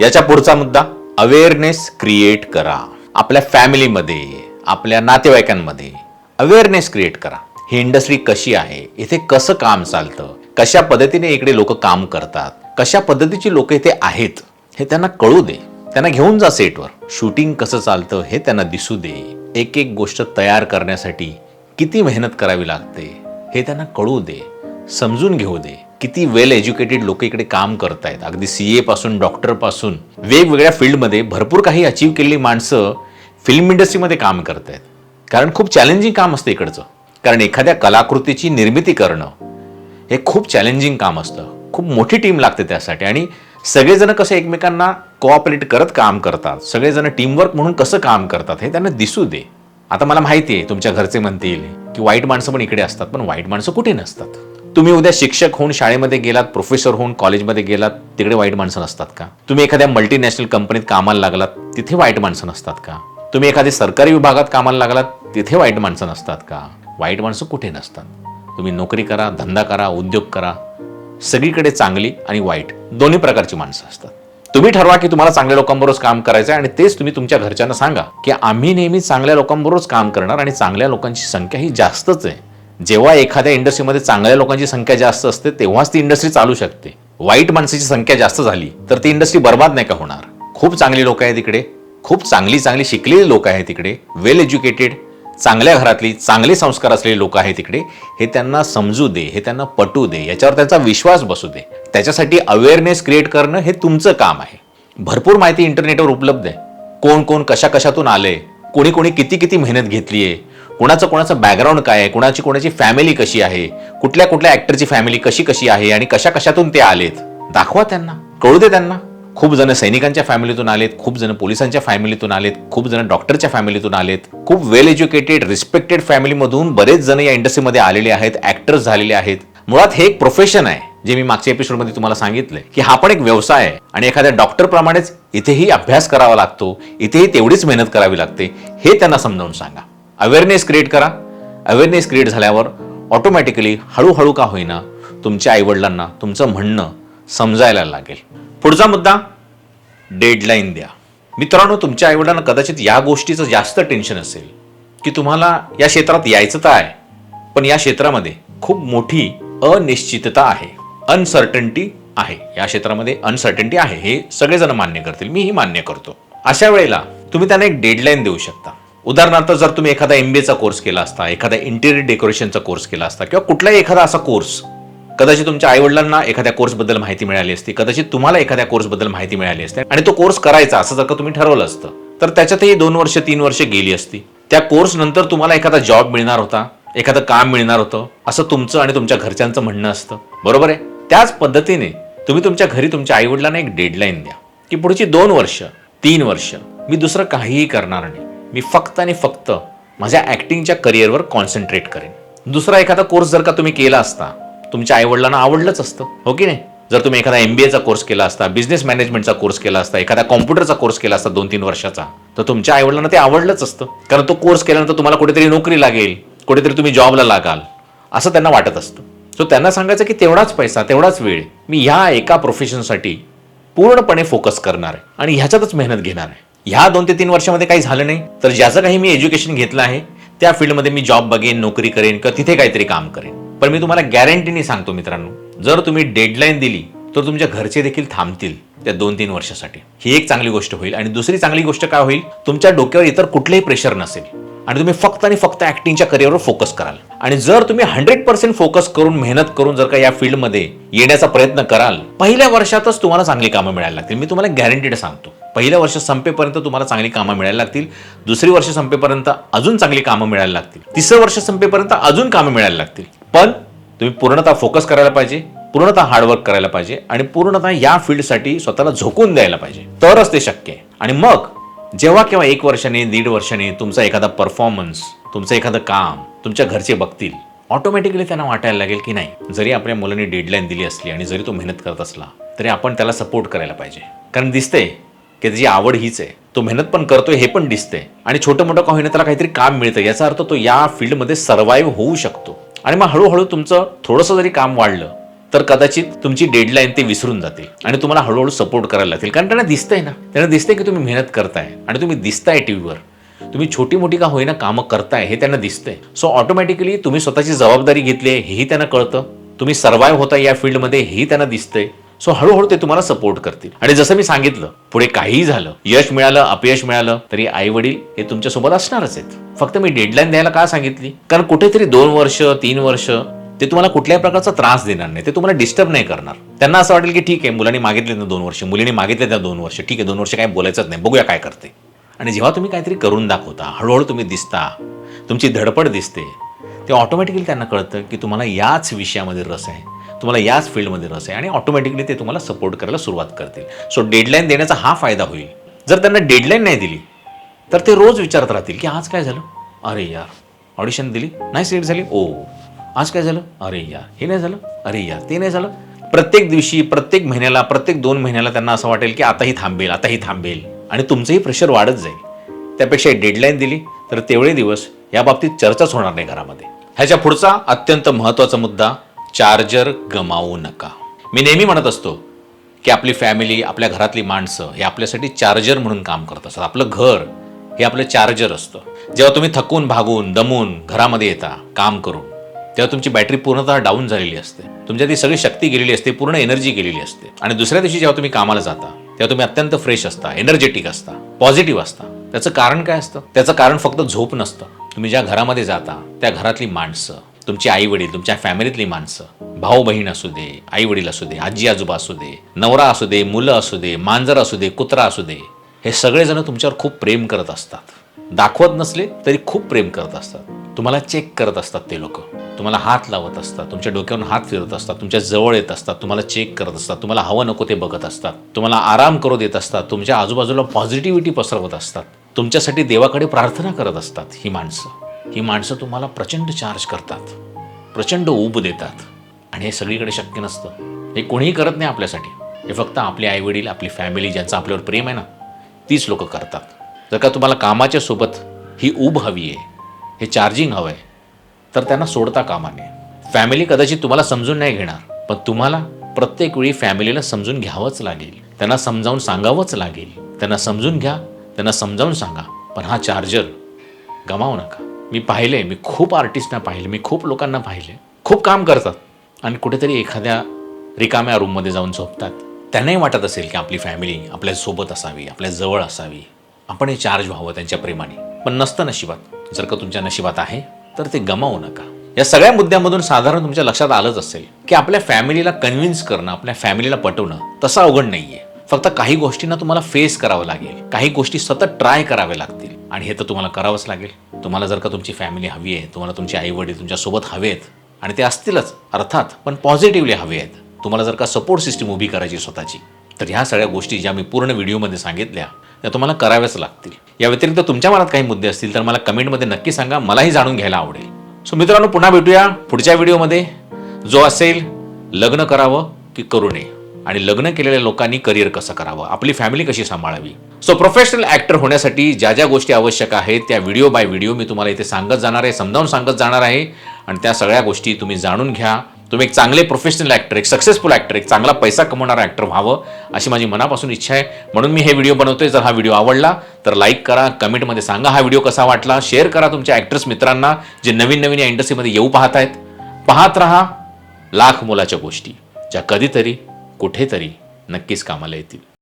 याच्या पुढचा मुद्दा अवेअरनेस क्रिएट करा. आपल्या फॅमिलीमध्ये आपल्या नातेवाईकांमध्ये अवेअरनेस क्रिएट करा. ही इंडस्ट्री कशी आहे इथे कसं काम चालतं कशा पद्धतीने इकडे लोक काम करतात कशा पद्धतीची लोक इथे आहेत हे त्यांना कळू दे. त्यांना घेऊन जा सेटवर शूटिंग कसं चालतं हे त्यांना दिसू दे. एक एक गोष्ट तयार करण्यासाठी किती मेहनत करावी लागते हे त्यांना कळू दे. समजून घेऊ दे. किती वेल एज्युकेटेड लोक इकडे काम करतायत. अगदी सी ए पासून डॉक्टरपासून वेगवेगळ्या फील्डमध्ये भरपूर काही अचीव केलेली माणसं फिल्म इंडस्ट्रीमध्ये काम करतायत. कारण खूप चॅलेंजिंग काम असतं इकडचं. कारण एखाद्या कलाकृतीची निर्मिती करणं हे खूप चॅलेंजिंग काम असतं. खूप मोठी टीम लागते त्यासाठी. आणि सगळेजण कसं एकमेकांना कोऑपरेट करत काम करतात. सगळेजण टीमवर्क म्हणून कसं काम करतात हे त्यांना दिसू दे. आता मला माहिती आहे तुमच्या घरचे म्हणतील की वाईट माणसं पण इकडे असतात पण वाईट माणसं कुठे नसतात? तुम्ही उद्या शिक्षक होऊन शाळेमध्ये गेलात प्रोफेसर होऊन कॉलेजमध्ये गेलात तिकडे वाईट माणसं नसतात का? तुम्ही एखाद्या मल्टीनॅशनल कंपनीत कामाला लागलात तिथे वाईट माणसं नसतात का? तुम्ही एखाद्या सरकारी विभागात कामाला लागलात तिथे वाईट माणसं नसतात का? वाईट माणसं कुठे नसतात? तुम्ही नोकरी करा धंदा करा उद्योग करा सगळीकडे चांगली आणि वाईट दोन्ही प्रकारची माणसं असतात. तुम्ही ठरवा की तुम्हाला चांगल्या लोकांबरोबर काम करायचं आहे आणि तेच तुम्ही तुमच्या घरच्यांना सांगा की आम्ही नेहमी चांगल्या लोकांबरोबरच काम करणार आणि चांगल्या लोकांची संख्या ही जास्तच आहे. जेव्हा एखाद्या इंडस्ट्रीमध्ये चांगल्या लोकांची संख्या जास्त असते तेव्हाच ती इंडस्ट्री चालू शकते. वाईट माणसाची संख्या जास्त झाली तर ती इंडस्ट्री बर्बाद नाही का होणार? खूप चांगली लोक आहेत तिकडे खूप चांगली चांगली शिकलेली लोक आहेत तिकडे वेल एज्युकेटेड चांगल्या घरातली चांगले संस्कार असलेले लोक आहेत तिकडे हे त्यांना समजू दे हे त्यांना पटू दे याच्यावर त्यांचा विश्वास बसू दे. त्याच्यासाठी अवेअरनेस क्रिएट करणं हे तुमचं काम आहे. भरपूर माहिती इंटरनेटवर उपलब्ध आहे. कोण कोण कशा कशातून आले कोणी कोणी किती किती मेहनत घेतली आहे कोणाचं कोणाचं बॅकग्राऊंड काय आहे? कोणाची कोणाची फॅमिली कशी आहे? कुठल्या कुठल्या ॲक्टरची फॅमिली कशी कशी आहे? आणि कशा कशातून ते आलेत? दाखवा त्यांना. कळू दे त्यांना. खूप जण सैनिकांच्या फॅमिलीतून आलेत. खूप जण पोलिसांच्या फॅमिलीतून आलेत. खूप जण डॉक्टरच्या फॅमिलीतून आलेत. खूप वेल एज्युकेटेड रिस्पेक्टेड फॅमिलीमधून बरेच जण या इंडस्ट्रीमध्ये आलेले आहेत. ऍक्टर्स झालेले आहेत. मुळात हे एक प्रोफेशन आहे जे मी मागच्या एपिसोडमध्ये तुम्हाला सांगितलंय. की हा पण एक व्यवसाय आहे. आणि एखाद्या डॉक्टर प्रमाणेच इथेही अभ्यास करावा लागतो. इथेही तेवढीच मेहनत करावी लागते. हे त्यांना समजावून सांगा. अवेअरनेस क्रिएट करा. अवेअरनेस क्रिएट झाल्यावर ऑटोमॅटिकली हळूहळू का होईना तुमच्या आईवडिलांना तुमचं म्हणणं समजायला लागेल. पुढचा मुद्दा डेडलाईन द्या. मित्रांनो तुमच्या आईवडिलांना कदाचित या गोष्टीचं जास्त टेन्शन असेल की तुम्हाला या क्षेत्रात यायचं तर आहे पण या क्षेत्रामध्ये खूप मोठी अनिश्चितता आहे. अनसर्टन्टी आहे. या क्षेत्रामध्ये अनसर्टन्टी आहे. हे सगळेजण मान्य करतील. मीही मान्य करतो. अशा वेळेला तुम्ही त्यांना एक डेडलाईन देऊ शकता. उदाहरणार्थ जर तुम्ही एखादा एमबीएचा कोर्स केला असता एखादा इंटेरियर डेकोरेशनचा कोर्स केला असता किंवा कुठलाही एखादा असा कोर्स कदाचित तुमच्या आईवडिलांना एखाद्या कोर्सबद्दल माहिती मिळाली असती कदाचित तुम्हाला एखाद्या कोर्सबद्दल माहिती मिळाली असते आणि तो कोर्स करायचा असं जर का तुम्ही ठरवलं असतं तर त्याच्यातही दोन वर्ष तीन वर्ष गेली असती. त्या कोर्स नंतर तुम्हाला एखादा जॉब मिळणार होता एखादं काम मिळणार होतं असं तुमचं आणि तुमच्या घरच्यांचं म्हणणं असतं. बरोबर आहे? त्याच पद्धतीने तुम्ही तुमच्या घरी तुमच्या आईवडिलांना एक डेडलाईन द्या की पुढची दोन वर्ष तीन वर्ष मी दुसरं काहीही करणार नाही. मी फक्त आणि फक्त माझ्या ॲक्टिंगच्या करिअरवर कॉन्सन्ट्रेट करेन. दुसरा एखादा कोर्स जर का तुम्ही केला असता तुमच्या आईवडिलांना आवडलंच असतं हो की नाही? जर तुम्ही एखादा एम बी एचा कोर्स केला असता बिझनेस मॅनेजमेंटचा कोर्स केला असता एखादा कॉम्प्युटरचा कोर्स केला असता दोन तीन वर्षाचा तर तुमच्या आईवडिलांना ते आवडलंच असतं. कारण तो कोर्स केल्यानंतर तुम्हाला कुठेतरी नोकरी लागेल कुठेतरी तुम्ही जॉबला लागाल असं त्यांना वाटत असतं. सो त्यांना सांगायचं की तेवढाच पैसा तेवढाच वेळ मी ह्या एका प्रोफेशनसाठी पूर्णपणे फोकस करणार आहे आणि ह्याच्यातच मेहनत घेणार आहे. ह्या दोन ते तीन वर्षामध्ये काही झालं नाही. तर ज्याचं काही मी एज्युकेशन घेतलं आहे त्या फील्डमध्ये मी जॉब बघेन नोकरी करेन किंवा तिथे काहीतरी काम करेन. पण मी तुम्हाला गॅरंटीने सांगतो मित्रांनो जर तुम्ही डेडलाईन दिली तर तुमच्या घरचे देखील थांबतील त्या दोन तीन वर्षासाठी. ही एक चांगली गोष्ट होईल. आणि दुसरी चांगली गोष्ट काय होईल? तुमच्या डोक्यावर इतर कुठलेही प्रेशर नसेल. आणि तुम्ही फक्त आणि फक्त ऍक्टिंगच्या करिअरवर फोकस कराल. आणि जर तुम्ही हंड्रेड पर्सेंट फोकस करून मेहनत करून जर का या फील्डमध्ये येण्याचा प्रयत्न कराल पहिल्या वर्षातच तुम्हाला चांगली कामं मिळायला लागतील. मी तुम्हाला गॅरंटीड सांगतो. पहिल्या वर्ष संपेपर्यंत तुम्हाला चांगली कामं मिळायला लागतील. दुसरी वर्ष संपेपर्यंत अजून चांगली कामं मिळायला लागतील. तिसरं वर्ष संपेपर्यंत अजून कामं मिळायला लागतील. पण तुम्ही पूर्णतः फोकस करायला पाहिजे पूर्णतः हार्डवर्क करायला पाहिजे आणि पूर्णतः या फील्डसाठी स्वतःला झोकून द्यायला पाहिजे. तरच ते शक्य आहे. आणि मग जेव्हा केव्हा एक वर्षाने दीड वर्षाने तुमचा एखादा परफॉर्मन्स तुमचं एखादं काम तुमच्या घरचे बघतील ऑटोमॅटिकली त्यांना वाटायला लागेल की नाही जरी आपल्या मुलांनी डेडलाईन दिली असली आणि जरी तो मेहनत करत असला तरी आपण त्याला सपोर्ट करायला पाहिजे. कारण दिसते की त्याची आवड हीच आहे. तो मेहनत पण करतोय हे पण दिसते आणि छोटं मोठं का होईना त्याला काहीतरी काम मिळतं. याचा अर्थ तो या फील्डमध्ये सर्व्हाइव्ह होऊ शकतो. आणि मग हळूहळू तुमचं थोडंसं जरी काम वाढलं तर कदाचित तुमची डेडलाईन ते विसरून जातील. आणि तुम्हाला हळूहळू सपोर्ट करायला लागतील. कारण त्यांना दिसतंय ना. त्यांना दिसतंय की तुम्ही मेहनत करताय. आणि तुम्ही दिसताय टीव्हीवर. तुम्ही छोटी मोठी का होईना कामं करताय हे त्यांना दिसतंय. सो ऑटोमॅटिकली तुम्ही स्वतःची जबाबदारी घेतली आहे हेही त्यांना कळतं. तुम्ही सर्वाईव्ह होता या फील्डमध्ये हेही त्यांना दिसतंय. सो हळूहळू ते तुम्हाला सपोर्ट करतील. आणि जसं मी सांगितलं पुढे काहीही झालं यश मिळालं अपयश मिळालं तरी आई वडील हे तुमच्यासोबत असणारच आहेत. फक्त मी डेडलाईन द्यायला का सांगितली? कारण कुठेतरी दोन वर्ष तीन वर्ष ते तुम्हाला कुठल्याही प्रकारचा त्रास देणार नाही. ते तुम्हाला डिस्टर्ब नाही करणार. त्यांना असं वाटेल की ठीक आहे मुलांनी मागितले ना दोन वर्ष मुलीने मागितले त्या दोन वर्ष ठीक आहे दोन वर्ष काय बोलायचंच नाही बघूया काय करते. आणि जेव्हा तुम्ही काहीतरी करून दाखवता हळूहळू तुम्ही दिसता तुमची धडपड दिसते ते ऑटोमॅटिकली त्यांना कळतं की तुम्हाला याच विषयामध्ये रस आहे. तुम्हाला याच फील्डमध्ये रस आहे आणि ऑटोमॅटिकली ते तुम्हाला सपोर्ट करायला सुरुवात करतील. सो डेडलाईन देण्याचा हा फायदा होईल. जर त्यांना डेडलाईन नाही दिली तर ते रोज विचारत राहतील की आज काय झालं? अरे यार ऑडिशन दिली नाही सिलेक्ट झाली? ओ आज काय झालं? अरे यार हे नाही झालं? अरे यार ते नाही झालं? प्रत्येक दिवशी प्रत्येक महिन्याला प्रत्येक दोन महिन्याला त्यांना असं वाटेल की आताही थांबेल आताही थांबेल. आणि तुमचंही प्रेशर वाढत जाईल. त्यापेक्षा डेडलाईन दिली तर तेवढे दिवस या बाबतीत चर्चाच होणार नाही घरामध्ये. ह्याच्या पुढचा अत्यंत महत्त्वाचा मुद्दा चार्जर गमावू नका. मी नेहमी म्हणत असतो की आपली फॅमिली आपल्या घरातली माणसं हे आपल्यासाठी चार्जर म्हणून काम करत असतात. आपलं घर हे आपलं चार्जर असतं. जेव्हा तुम्ही थकून भागून दमून घरामध्ये येता काम करून तेव्हा तुमची बॅटरी पूर्णतः डाऊन झालेली असते. तुमच्या ती सगळी शक्ती गेलेली असते पूर्ण एनर्जी गेलेली असते. आणि दुसऱ्या दिवशी जेव्हा तुम्ही कामाला जाता तेव्हा तुम्ही अत्यंत फ्रेश असता एनर्जेटिक असता पॉझिटिव्ह असता. त्याचं कारण काय असतं? त्याचं कारण फक्त झोप नसतं. तुम्ही ज्या घरामध्ये जाता त्या घरातली माणसं तुमची आई वडील तुमच्या फॅमिलीतली माणसं भाऊ बहीण असू दे आई वडील असू दे आजी आजोबा असू दे नवरा असू दे मुलं असू दे मांजर असू दे कुत्रा असू दे हे सगळेजण तुमच्यावर खूप प्रेम करत असतात. दाखवत नसले तरी खूप प्रेम करत असतात. तुम्हाला चेक करत असतात ते लोक. तुम्हाला हात लावत असतात तुमच्या डोक्यावरून हात फिरत असतात तुमच्या जवळ येत असतात तुम्हाला चेक करत असतात तुम्हाला हवं नको ते बघत असतात तुम्हाला आराम करू देत असतात तुमच्या आजूबाजूला पॉझिटिव्हिटी पसरवत असतात तुमच्यासाठी देवाकडे प्रार्थना करत असतात ही माणसं. ही माणसं तुम्हाला प्रचंड चार्ज करतात. प्रचंड ऊब देतात. आणि हे सगळीकडे शक्य नसतं. हे कोणीही करत नाही आपल्यासाठी. हे फक्त आपले आईवडील आपली फॅमिली ज्यांचं आपल्यावर प्रेम आहे ना तीच लोक करतात. जर का तुम्हाला कामाच्या सोबत ही ऊब हवी आहे हे चार्जिंग हवं आहे तर त्यांना सोडता कामा नये. फॅमिली कदाचित तुम्हाला समजून नाही घेणार पण तुम्हाला प्रत्येक वेळी फॅमिलीला समजून घ्यावंच लागेल. त्यांना समजावून सांगावंच लागेल. त्यांना समजून घ्या त्यांना समजावून सांगा पण हा चार्जर गमावू नका. मी पाहिले मी खूप आर्टिस्टना पाहिले मी खूप लोकांना पाहिले. खूप काम करतात. आणि कुठेतरी एखाद्या रिकाम्या रूममध्ये जाऊन झोपतात. त्यांनाही वाटत असेल की आपली फॅमिली आपल्यासोबत असावी आपल्या जवळ असावी. आपण हे चार्ज व्हावं त्यांच्या प्रेमाने पण नसतं नशिबात. जर का तुमच्या नशिबात आहे तर ते गमावू नका. या सगळ्या मुद्द्यामधून साधारण तुमच्या लक्षात आलंच असेल की आपल्या फॅमिलीला कन्व्हिन्स करणं आपल्या फॅमिलीला पटवणं तसं अवघड नाहीये. फक्त काही गोष्टींना तुम्हाला फेस करावं लागेल. काही गोष्टी सतत ट्राय कराव्या लागतील. आणि हे तर तुम्हाला करावंच लागेल. तुम्हाला जर का तुमची फॅमिली हवी आहे तुम्हाला तुमचे आईवडील तुमच्यासोबत हवे आहेत आणि ते असतीलच अर्थात पण पॉझिटिव्हली हवे आहेत. तुम्हाला जर का सपोर्ट सिस्टीम उभी करायची स्वतःची तर ह्या सगळ्या गोष्टी ज्या मी पूर्ण व्हिडिओमध्ये सांगितल्या त्या तुम्हाला कराव्याच लागतील. या व्यतिरिक्त तुमच्या मनात काही मुद्दे असतील तर मला कमेंटमध्ये नक्की सांगा. मलाही जाणून घ्यायला आवडेल. सो मित्रांनो पुन्हा भेटूया पुढच्या व्हिडिओमध्ये जो असेल लग्न करावं की करू नये? आणि लग्न केलेल्या लोकांनी करिअर कसं करावं? आपली फॅमिली कशी सांभाळावी? सो प्रोफेशनल ॲक्टर होण्यासाठी ज्या ज्या गोष्टी आवश्यक आहेत त्या व्हिडिओ बाय व्हिडिओ मी तुम्हाला इथे सांगत जाणार आहे समजावून सांगत जाणार आहे. आणि त्या सगळ्या गोष्टी तुम्ही जाणून घ्या. तुम्ही एक चांगले प्रोफेशनल ॲक्टर एक सक्सेसफुल ॲक्टर एक चांगला पैसा कमवणारा ॲक्टर व्हावं अशी माझी मनापासून इच्छा आहे. म्हणून मी हे व्हिडिओ बनवतोय. जर हा व्हिडिओ आवडला तर लाईक करा कमेंटमध्ये सांगा हा व्हिडिओ कसा वाटला. शेअर करा तुमच्या ॲक्टर्स मित्रांना जे नवीन नवीन या इंडस्ट्रीमध्ये येऊ पाहत आहेत पाहत राहा लाख मोलाच्या गोष्टी ज्या कधीतरी कुठेतरी नक्कीच कामाला येतील.